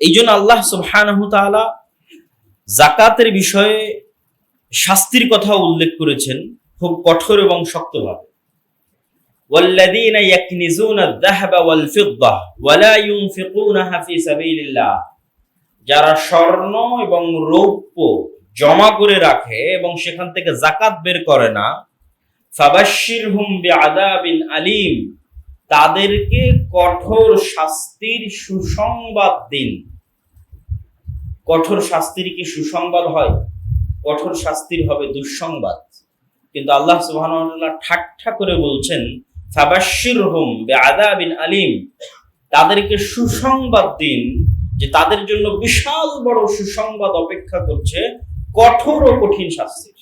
এই জন্য আল্লাহ সুবহানাহু তাআলা জাকাতের বিষয়ে শাস্তির কথা উল্লেখ করেছেন খুব কঠোর এবং শক্তভাবে والذين يكنزون الذهب والفضة ولا ينفقونها في سبيل الله যারা স্বর্ণ এবং রৌপ্য জমা করে রাখে এবং সেখান থেকে জাকাত বের করে না ফাবাশশিরহুম বিআযাবিন আলিম তাদেরকে কঠোর শাস্তির সুসংবাদ দিন কঠোর শাস্তির কি সুসংবাদ হয়? কঠোর শাস্তির হবে দুঃসংবাদ। কিন্তু আল্লাহ সুবহানাহু ওয়া ঠাট্টা করে বলছেন, ফাবাশশিরহুম বিআযাবিন আলিম। তাদেরকে সুসংবাদ দিন যে তাদের জন্য বিশাল বড় সুসংবাদ অপেক্ষা করছে কঠোর ও কঠিন শাস্তির।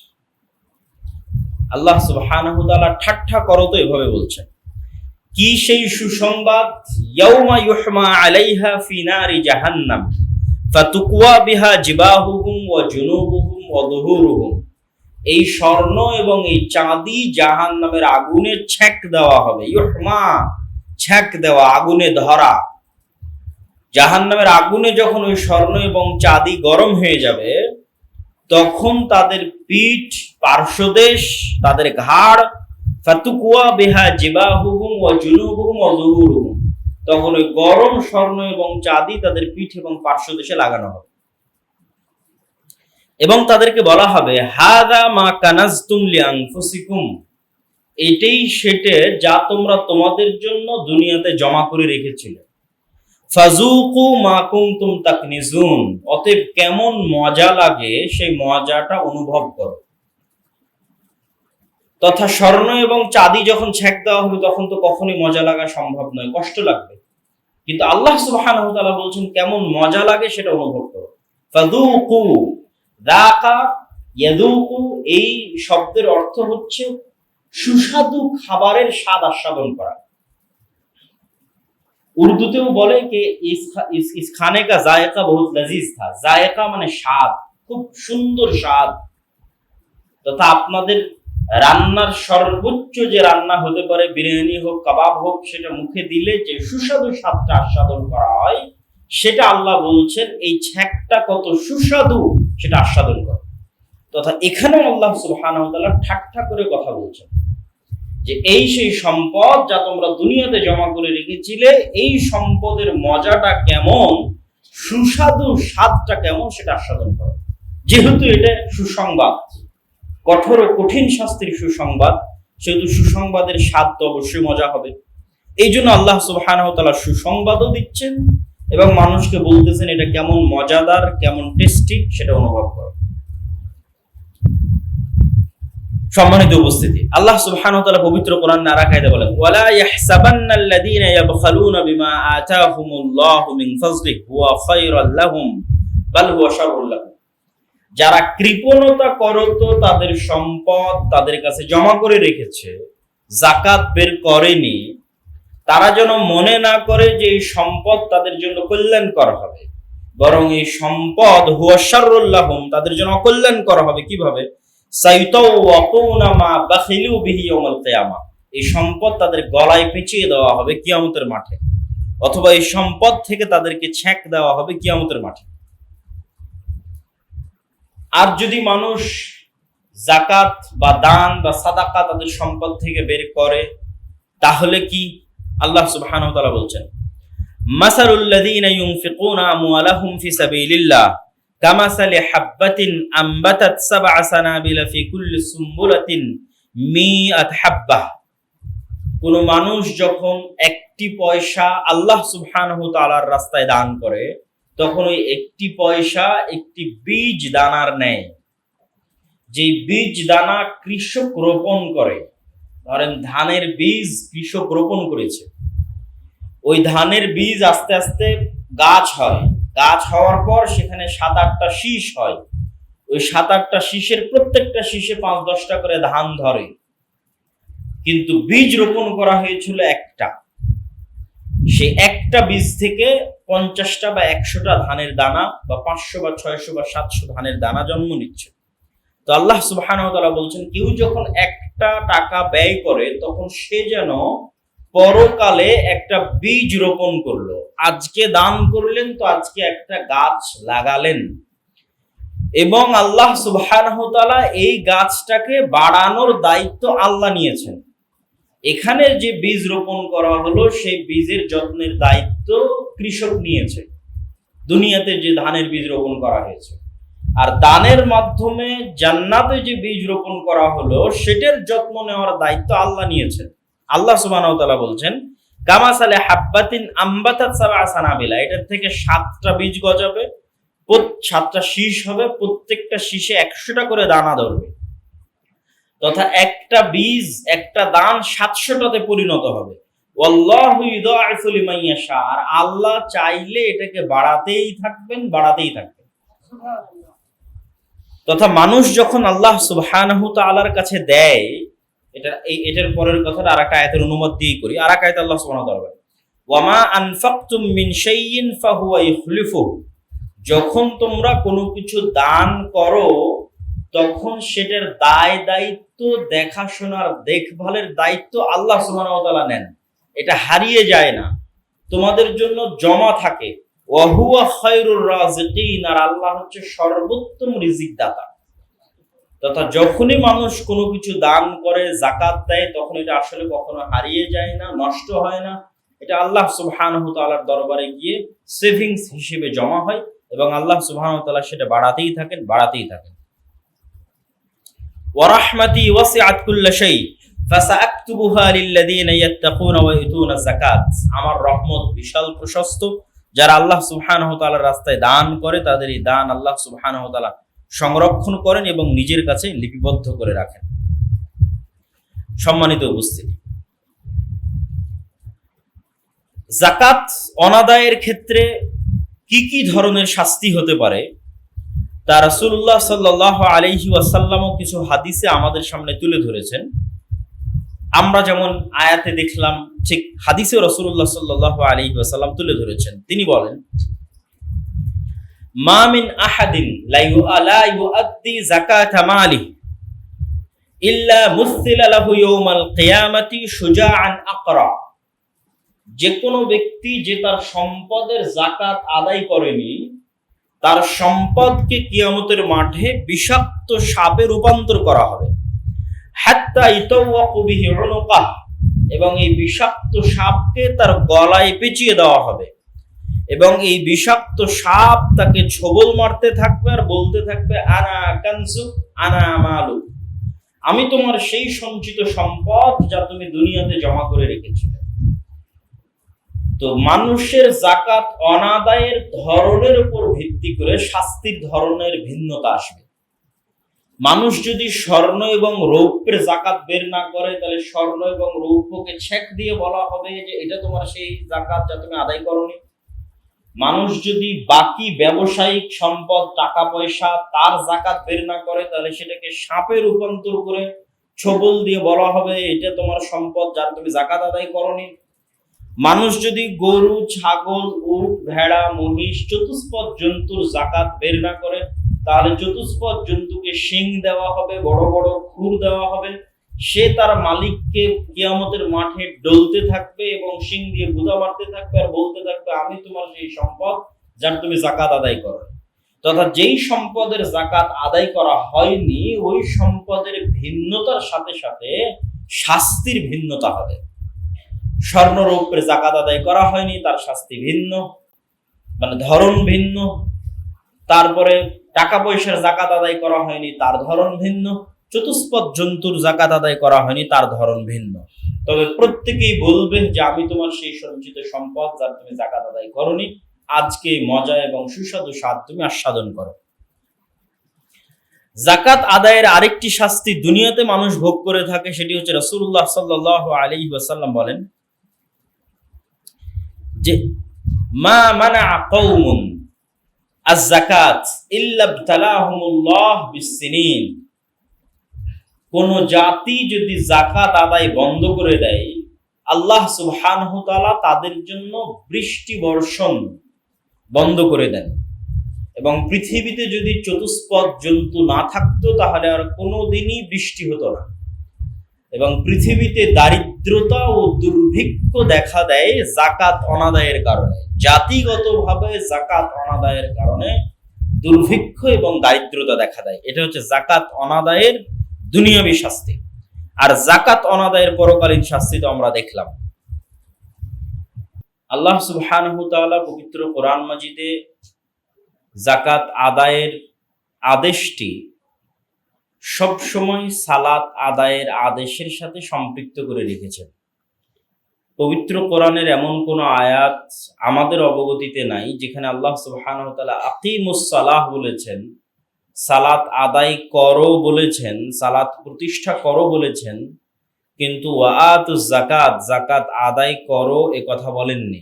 আল্লাহ সুবহানাহু ওয়া ঠাট্টা করো তো এভাবে বলছেন, কি সেই সুসংবাদ? ইয়াউমা ইউহমা আলাইহা ফি নারি জাহান্নাম। ফাতুকওয়া বিহা জিবাহুহুম ওয়া জুনুবুহুম ওয়া যুহুরুহুম এই স্বর্ণ এবং এই চাঁদি জাহান নামের আগুনে ছ্যাক দেওয়া হবে। ইউহমা, ছ্যাক দেওয়া, আগুনে ধরা। জাহান নামের আগুনে যখন ওই স্বর্ণ এবং চাঁদি গরম হয়ে যাবে, তখন তাদের পিঠ, পার্শ্বদেশ, তাদের ঘাড় ফাতুকুয়া বেহা জিবাহুহুম ওয়া জুনুবুহুম ওয়া যুহুরুহুম তখন ওই গরম স্বর্ণ এবং চাঁদি তাদের পিঠ এবং পার্শ্বদেশে লাগানো হবে। এবং তাদেরকে বলা হবে, হাদা মা কানাজতুম লিআনফুসিকুম। এটাই সেটে যা তোমরা তোমাদের জন্য দুনিয়াতে জমা করে রেখেছিলে। ফাজুকু মা কুনতুম তাকনিজুন। অতএব কেমন মজা লাগে, সেই মজাটা অনুভব করো। তথা স্বর্ণ এবং চাঁদি যখন ছ্যাক দেওয়া হবে, তখন তো কখনোই মজা লাগা সম্ভব নয়, কষ্ট লাগবে। কিন্তু আল্লাহ সুবহানাহু বলছেন, কেমন মজা লাগে সেটা অনুভব করো। এই শব্দের অর্থ হচ্ছে সুস্বাদু খাবারের স্বাদ আস্বাদন করা। উর্দুতেও বলে যে খানে কা জায়কা বহুত লজিজ থা। জায়কা মানে স্বাদ, খুব সুন্দর স্বাদ। তথা আপনাদের রান্নার সর্বোচ্চ যে রান্না হতে পারে, বিরিয়ানি হোক, কাবাব হোক, সেটা মুখে দিলে যে সুস্বাদু স্বাদটা আস্বাদন করা হয়, সেটা আল্লাহ বলছেন, এই ছ্যাকটা কত সুস্বাদু সেটা আস্বাদন করে। তথা এখানেও আল্লাহ ওয়া তাআলা ঠাট্টা করে কথা বলছেন যে এই সেই সম্পদ যা তোমরা দুনিয়াতে জমা করে রেখেছিলে, এই সম্পদের মজাটা কেমন, সুস্বাদু স্বাদটা কেমন সেটা আস্বাদন করো। যেহেতু এটা সুসংবাদ কঠোর ও কঠিন শাস্তির সুসংবাদ, সেহেতু সুসংবাদের স্বাদ তো অবশ্যই মজা হবে। এই জন্য আল্লাহ সুবহানাহু ওয়া তাআলা সুসংবাদও দিচ্ছেন এবং মানুষকে বলতেছেন এটা কেমন মজাদার, কেমন টেস্টি সেটা অনুভব করো। সম্মানিত উপস্থিতি, আল্লাহ সুবহানাহু ওয়া তাআলা পবিত্র কোরআন নারা কায়দা বলেন, ওয়ালা ইয়াহসাবান্নাল্লাযীনা ইয়াবখালুনা বিমা আতাহুমুল্লাহু মিন ফাজলিহি, হুয়া খায়রাল লাহুম, বাল হুয়া শাররুল লাহুম যারা কৃপণতা করত তাদের সম্পদ তাদের কাছে জমা করে রেখেছে জাকাত বের করেনি, তারা যেন মনে না করে যে এই সম্পদ তাদের জন্য কল্যাণকর হবে। বরং এই সম্পদ হুয়াশারুল্লাহম তাদের জন্য অকল্যাণকর হবে। কীভাবে? এই সম্পদ তাদের গলায় পেঁচিয়ে দেওয়া হবে কিয়ামতের মাঠে। অথবা এই সম্পদ থেকে তাদেরকে ছ্যাঁক দেওয়া হবে কিয়ামতের মাঠে। আর যদি মানুষ জাকাত বা দান বা সাদাকা তাদের সম্পদ থেকে বের করে, তাহলে কি? আল্লাহ সুবহানাহু ওয়া তাআলা বলছেন মাসালুল্লাযীনা ইউনফিকুনা আমওয়ালাহুম ফি সাবিলিল্লাহ, কামাসালি হাব্বাতিন আম্বাতাত সাবআ সানাবিলা ফি কুল্লি সুম্বুলাতিন মিআত হাব্বাহ। কোন মানুষ যখন একটি পয়সা আল্লাহ সুবহানাহু তাআলার রাস্তায় দান করে তখন ওই একটি পয়সা, একটি বীজ দানার নেয় যে বীজ দানা কৃষক রোপণ করে, ধরেন ধানের বীজ কৃষক রোপণ করেছে, ওই ধানের বীজ আস্তে আস্তে গাছ হয়। গাছ হওয়ার পর সেখানে সাত আটটা শীষ হয়। ওই সাত আটটা শীষের প্রত্যেকটা শীষে পাঁচ দশটা করে ধান ধরে। কিন্তু বীজ রোপণ করা হয়েছিল একটা। সে একটা বীজ থেকে পঞ্চাশটা বা একশোটা ধানের দানা বা পাঁচশো বা ছয়শো বা সাতশো ধানের দানা জন্ম নিচ্ছে। তো আল্লাহ সুবহানাহু বলছেন, কেউ যখন একটা টাকা ব্যয় করে, তখন সে যেন পরকালে একটা বীজ রোপণ করল। আজকে দান করলেন তো আজকে একটা গাছ লাগালেন। এবং আল্লাহ তাআলা এই গাছটাকে বাড়ানোর দায়িত্ব আল্লাহ নিয়েছেন। এখানে যে বীজ রোপণ করা হলো, সেই বীজের যত্নের দায়িত্ব কৃষক নিয়েছে। দুনিয়াতে যে ধানের বীজ রোপণ করা হয়েছে। আর দানের মাধ্যমে জান্নাতে যে বীজ রোপণ করা হলো, সেটার যত্ন নেওয়ার দায়িত্ব আল্লাহ নিয়েছেন। আল্লাহ সুবহানাহু বলছেন কামাসালে হাব্বাতিন আম্বাতাত সাবআ সানাবিলা। এটার থেকে সাতটা বীজ গজাবে, সাতটা শীষ হবে, প্রত্যেকটা শীষে একশোটা করে দানা ধরবে। তথা একটা বীজ, একটা দান সাতশোটাতে পরিণত হবে। আর আল্লাহ চাইলে এটাকে বাড়াতেই থাকবেন বাড়াতেই থাকবেন। তথা মানুষ যখন আল্লাহ সুবহানাহু তাআলার কাছে দেয়, এটা এই এটার পরের কথাটা আরেকটা আয়াতের অনুমতি দিয়ে করি। আর এক আয়াত আল্লাহ সুবহানাহু তাআলা ওয়ামা আনফাকতুম মিন শাইইন ফাহুয়া ইখলিফুহু। যখন তোমরা কোনো কিছু দান করো তখন সেটার দায় দায়িত্ব, দেখাশোনার দেখভালের দায়িত্ব আল্লাহ সুবহানাহু নেন। এটা হারিয়ে যায় না। তোমাদের জন্য জমা থাকে। আর আল্লাহ হচ্ছে সর্বোত্তম রিজিক দাতা তথা যখনই মানুষ কোনো কিছু দান করে জাকাত দেয়, তখন এটা আসলে কখনো হারিয়ে যায় না, নষ্ট হয় না। এটা আল্লাহ সুবহানাহু দরবারে গিয়ে সেভিংস হিসেবে জমা হয় এবং আল্লাহ সুবহানাহু সেটা বাড়াতেই থাকেন বাড়াতেই থাকেন। ওয়ারাহমাতি ওয়াসিআত কুল্লা শাই, ফাসাআকতুবুহা লিল্লাযীনা ইয়াত্তাকুনা ওয়া ইউতুনা আমার রহমত বিশাল প্রশস্ত। যারা আল্লাহ তাআলার রাস্তায় দান করে, তাদের দান আল্লাহ সুবহানাহু তাআলা সংরক্ষণ করেন এবং নিজের কাছে লিপিবদ্ধ করে রাখেন। সম্মানিত উপস্থিতি। জাকাত অনাদায়ের ক্ষেত্রে কি কি ধরনের শাস্তি হতে পারে? তা রাসূলুল্লাহ সাল্লাহ আলাইহি ওয়াসাল্লামও কিছু হাদিসে আমাদের সামনে তুলে ধরেছেন। আমরা যেমন আয়াতে দেখলাম, ঠিক হাদিসে রসুল্লাহ সাল্লাহ আলাইহি ওয়াসাল্লাম তুলে ধরেছেন। তিনি বলেন, মা মিন আহাদিন লা ইউ- লা ইউআদ্দি যাকাতা মালিহি ইল্লা মুসিলা লাহু ইয়াউমাল কিয়ামাতি শুজাআন আকরা। যে কোনো ব্যক্তি যে তার সম্পদের জাকাত আদায় করেনি তার সম্পদকে কিয়ামতের মাঠে বিষাক্ত সাপে রূপান্তর করা হবে। বিহি এবং এই বিষাক্ত সাপকে তার গলায় পেঁচিয়ে দেওয়া হবে। এবং এই বিষাক্ত সাপ তাকে ছবল মারতে থাকবে আর বলতে থাকবে, আনা কানসু আনা মালু। আমি তোমার সেই সঞ্চিত সম্পদ যা তুমি দুনিয়াতে জমা করে রেখেছিলে। তো মানুষের জাকাত অনাদায়ের ধরনের উপর ভিত্তি করে শাস্তির ধরনের ভিন্নতা আসবে। মানুষ যদি স্বর্ণ এবং রৌপ্যের জাকাত বের না করে, তাহলে স্বর্ণ এবং রৌপ্যকে ছেক দিয়ে বলা হবে যে এটা তোমার সেই জাকাত যা তুমি আদায় করনি। মানুষ যদি বাকি ব্যবসায়িক সম্পদ টাকা পয়সা তার জাকাত বের না করে, তাহলে সেটাকে সাপে রূপান্তর করে ছবল দিয়ে বলা হবে, এটা তোমার সম্পদ যার তুমি জাকাত আদায় করনি। মানুষ যদি গরু, ছাগল, উট, ভেড়া, মহিষ, চতুষ্পদ জন্তুর জাকাত বের না করে, তাহলে চতুষ্পদ জন্তুকে শিং দেওয়া হবে, বড় বড় খুর দেওয়া হবে। সে তার মালিককে কিয়ামতের মাঠে ডলতে থাকবে এবং শিং দিয়ে গুদা মারতে থাকবে আর বলতে থাকবে, আমি তোমার সেই সম্পদ যার তুমি জাকাত আদায় করো। তথা যেই সম্পদের জাকাত আদায় করা হয়নি, ওই সম্পদের ভিন্নতার সাথে সাথে শাস্তির ভিন্নতা হবে। স্বর্ণরৌপ্যের জাকাত আদায় করা হয়নি, তার শাস্তি ভিন্ন মানে ধরন ভিন্ন। তারপরে টাকা পয়সার জাকাত আদায় করা হয়নি, তার ধরন ভিন্ন। চতুষ্পদ জন্তুর জাকাত আদায় করা হয়নি, তার ধরন ভিন্ন। তবে প্রত্যেকেই বলবে যে আমি তোমার সেই সঞ্চিত সম্পদ যার তুমি জাকাত আদায় করনি, আজকে মজা এবং সুস্বাদু স্বাদ তুমি আস্বাদন করো। জাকাত আদায়ের আরেকটি শাস্তি দুনিয়াতে মানুষ ভোগ করে থাকে, সেটি হচ্ছে রসুল্লাহ সাল্লাহ আলী ওয়াসাল্লাম বলেন যে, মা মানা কৌমুন বিসসিনিন কোন জাতি যদি জাকাত আদায় বন্ধ করে দেয়, আল্লাহ সুবহানাহু তাআলা তাদের জন্য বৃষ্টি বর্ষণ বন্ধ করে দেন। এবং পৃথিবীতে যদি চতুষ্পদ জন্তু না থাকতো, তাহলে আর কোনোদিনই বৃষ্টি হতো না। এবং পৃথিবীতে দারিদ্রতা ও দুর্ভিক্ষ দেখা দেয় জাকাত অনাদায়ের কারণে। জাতিগতভাবে জাকাত অনাদায়ের কারণে দুর্ভিক্ষ এবং দারিদ্রতা দেখা দেয়। এটা হচ্ছে জাকাত অনাদায়ের দুনিয়াবী শাস্তি। আর জাকাত অনাদায়ের পরকালীন শাস্তি তো আমরা দেখলাম। আল্লাহ সুবহানাহু তাআলা পবিত্র কোরআন মাজিদে জাকাত আদায়ের আদেশটি সব সময় সালাত আদায়ের আদেশের সাথে সম্পৃক্ত করে রেখেছেন। পবিত্র কোরআনের এমন কোনো আয়াত আমাদের অবগতিতে নাই, যেখানে আল্লাহ সুবহানাহু তাআলা আকিমুস সালাহ বলেছেন, সালাত আদায় করো বলেছেন, সালাত প্রতিষ্ঠা করো বলেছেন, কিন্তু ওয়াত জাকাত জাকাত আদায় করো এ কথা বলেননি।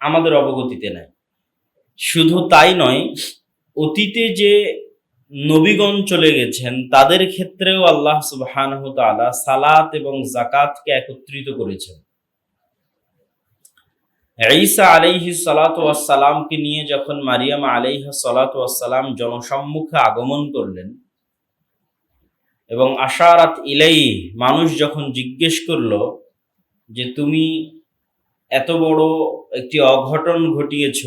আমাদের অবগতিতে নাই। শুধু তাই নয়, অতীতে যে নবীগণ চলে গেছেন, তাদের ক্ষেত্রেও আল্লাহ সুবহানাহু সালাত এবং জাকাতকে একত্রিত করেছেন। ঈসা আলাইহি সালাতু সালামকে নিয়ে যখন মারিয়াম আলাইহা সালাতু সালাম জনসম্মুখে আগমন করলেন এবং আশারাত ইলাই মানুষ যখন জিজ্ঞেস করল যে, তুমি এত বড় একটি অঘটন ঘটিয়েছ?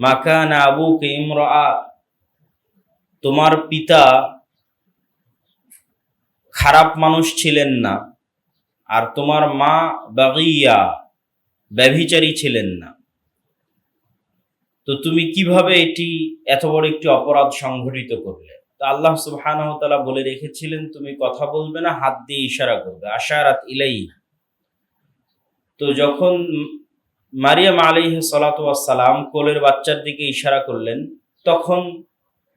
মাকান আবু ইমরা তোমার পিতা খারাপ মানুষ ছিলেন না, আর তোমার মা বাগিয়া ব্যভিচারী ছিলেন না। তো তুমি কীভাবে এটি এত বড় একটি অপরাধ সংঘটিত করলে? তা আল্লাহ সুবহানাহু তাআলা বলে রেখেছিলেন, তুমি কথা বলবে না, হাত দিয়ে ইশারা করবে। আশারাত ইলাই তো যখন মারিয়াম সালাতু সালাম কোলের বাচ্চার দিকে ইশারা করলেন, তখন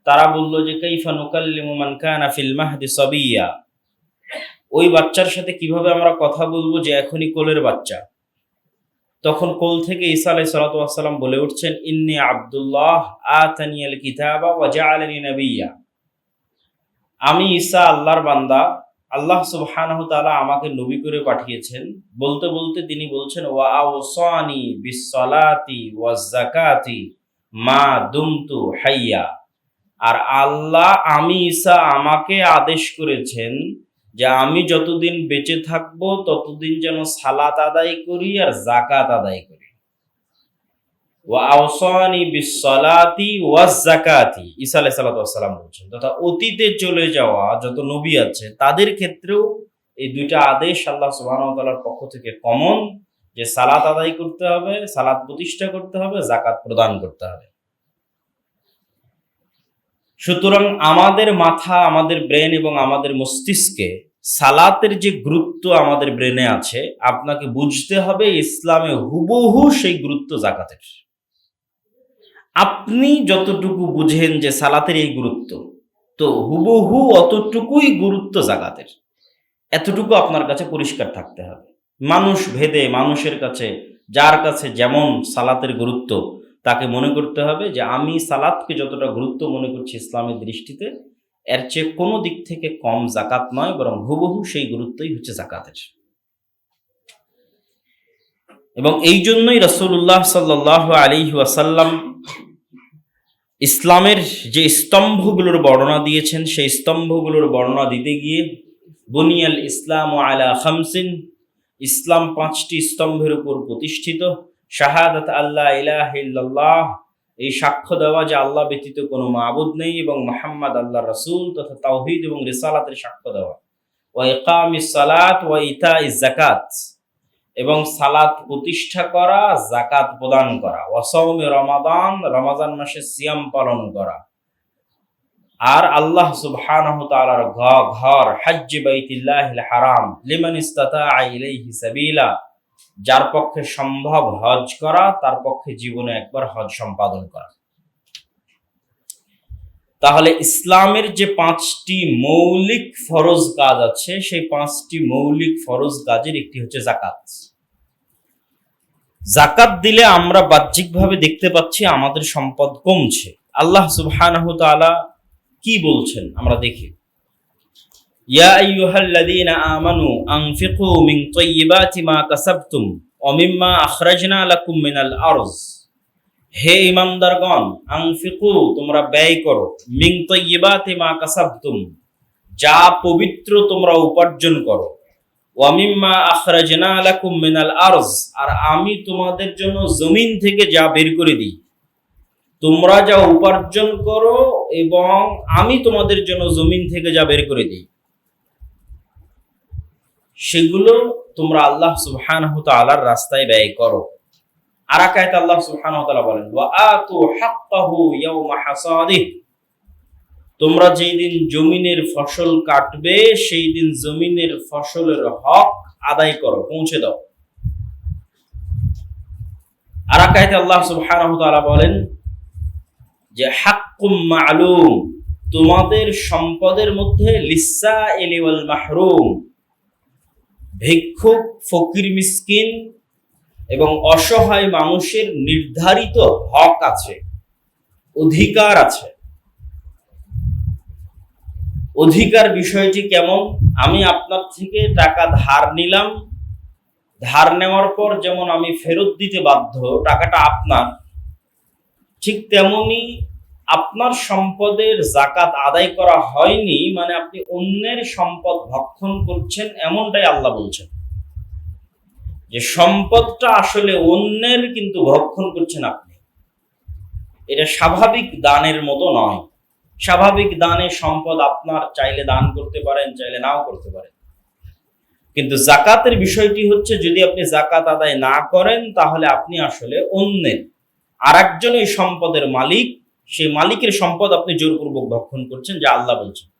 তারা বলল যে, কাইফা নুকাল্লিমু মান কানা ফিল মাহদি সাবিয়া। ওই বাচ্চার সাথে কীভাবে আমরা কথা বলব যে, এখনই কোলের বাচ্চা? তখন কোল থেকে ঈসা আলাই সালাতাম বলে উঠছেন, ইন্নি আব্দুল্লাহ আতানিয়াল কিতাবা ওয়া জাআলানি নাবিয়্যা আমি ঈসা আল্লাহর বান্দা, আল্লাহ সুবহানাহু তাআলা আমাকে নবী করে পাঠিয়েছেন। বলতে বলতে তিনি বলছেন, ওয়া আওসানি বিসসালাতি ওয়াজ যাকাতি মা দুমতু হাইয়া। আর আল্লাহ আমি ঈসা আমাকে আদেশ করেছেন যে আমি যতদিন বেঁচে থাকব, ততদিন যেন সালাত আদায় করি আর জাকাত আদায় করি। ঈসা বলছেন। তথা অতীতে চলে যাওয়া যত নবী আছে, তাদের ক্ষেত্রেও এই দুইটা আদেশ আল্লাহ তাআলার পক্ষ থেকে কমন যে সালাত আদায় করতে হবে, সালাত প্রতিষ্ঠা করতে হবে জাকাত প্রদান করতে হবে। সুতরাং আমাদের মাথা, আমাদের ব্রেন এবং আমাদের মস্তিষ্কে সালাতের যে গুরুত্ব আমাদের ব্রেনে আছে, আপনাকে বুঝতে হবে ইসলামে হুবহু সেই গুরুত্ব জাকাতের। আপনি যতটুকু বুঝেন যে সালাতের এই গুরুত্ব, তো হুবহু অতটুকুই গুরুত্ব জাকাতের। এতটুকু আপনার কাছে পরিষ্কার থাকতে হবে। মানুষ ভেদে, মানুষের কাছে, যার কাছে যেমন সালাতের গুরুত্ব তাকে মনে করতে হবে যে আমি সালাদকে যতটা গুরুত্ব মনে করছি ইসলামের দৃষ্টিতে, এর চেয়ে কোনো দিক থেকে কম জাকাত নয়, বরং হুবহু সেই গুরুত্বই হচ্ছে জাকাতের এবং এই জন্যই রসুল্লাহ সাল্লাহ আলী ওয়াসাল্লাম ইসলামের যে স্তম্ভগুলোর বর্ণনা দিয়েছেন, সেই স্তম্ভগুলোর বর্ণনা দিতে গিয়ে বুনিয়াল ইসলাম আলা খামসিন, ইসলাম পাঁচটি স্তম্ভের উপর প্রতিষ্ঠিত। শাহাদাত আল্লাহ ইলাহ ইল্লাল্লাহ, এই সাক্ষ্য দেওয়া যে আল্লাহ ব্যতীত কোনো মাবুদ নেই এবং মোহাম্মদ আল্লাহ রসুল তথা তাওহিদ এবং রিসালাতের সাক্ষ্য দেওয়া। ও ইকাম সালাত ও ইতা জাকাত এবং সালাত প্রতিষ্ঠা করা জাকাত প্রদান করা। ওয়াসৌমে রমাদান রমাজান মাসে সিয়াম পালন করা। আর আল্লাহ সুবহানাহু তাআলার ঘর, হজ্জ বাইতিল্লাহিল হারাম, লিমান ইস্তাতা ইলাইহি সাবিলা যার পক্ষে সম্ভব হজ করা, তার পক্ষে জীবনে একবার হজ সম্পাদন করা। তাহলে ইসলামের যে পাঁচটি মৌলিক ফরজ কাজ আছে, সেই পাঁচটি মৌলিক ফরজ কাজের একটি হচ্ছে জাকাত জাকাত দিলে আমরা বাহ্যিকভাবে দেখতে পাচ্ছি আমাদের সম্পদ কমছে। আল্লাহ সুবহানাহু তাআলা কি বলছেন? আমরা দেখি। ইয়া আইয়ুহাল্লাযীনা আমানু আনফিকু মিন তাইয়্যিবাতি মা কাসাবতুম ওয়া মিম্মা আখরাজনা লাকুম মিনাল আরজ হে ইমানদারগণ, আনফিকু, তোমরা ব্যয় করো। মিন তাইয়্যিবাতি মা কাসাবতুম, যা পবিত্র তোমরা উপার্জন করো। ওয়ামিম্মা আখরাজনা লাকুম মিনাল আরজ, আর আমি তোমাদের জন্য জমিন থেকে যা বের করে দিই। তোমরা যা উপার্জন করো এবং আমি তোমাদের জন্য জমিন থেকে যা বের করে দিই। সেগুলো তোমরা আল্লাহ সুবহানাহু তাআলার রাস্তায় ব্যয় করো। আর আল্লাহ সুবহানাহু তাআলা বলেন, ওয়া আতু হাক্কাহু হাসাদিহি। তোমরা যেই দিন জমিনের ফসল কাটবে সেই দিন জমিনের ফসলের হক আদায় করো, পৌঁছে দাও। আর আল্লাহ সুবহানাহু তাআলা বলেন যে, হাক্কুম মালুম। তোমাদের সম্পদের মধ্যে লিসা এলিওয়াল মাহরুম। ভিক্ষুক, ফকির মিসকিন এবং অসহায় মানুষের নির্ধারিত হক আছে, অধিকার আছে। অধিকার বিষয়টি কেমন? আমি আপনার থেকে টাকা ধার নিলাম। ধার নেওয়ার পর যেমন আমি ফেরত দিতে বাধ্য, টাকাটা আপনার, ঠিক তেমনি আপনার সম্পদের জাকাত আদায় করা হয়নি মানে আপনি অন্যের সম্পদ ভক্ষণ করছেন এমনটাই আল্লাহ বলছেন। যে সম্পদটা আসলে অন্যের কিন্তু ভক্ষণ করছেন আপনি। এটা স্বাভাবিক দানের মতো নয়। স্বাভাবিক দানে সম্পদ আপনার চাইলে দান করতে পারেন, চাইলে নাও করতে পারেন। কিন্তু জাকাতের বিষয়টি হচ্ছে, যদি আপনি জাকাত আদায় না করেন, তাহলে আপনি আসলে অন্যের আর সম্পদের মালিক সেই মালিকের সম্পদ আপনি জোরপূর্বক ভক্ষণ করছেন যা আল্লাহ বলছেন।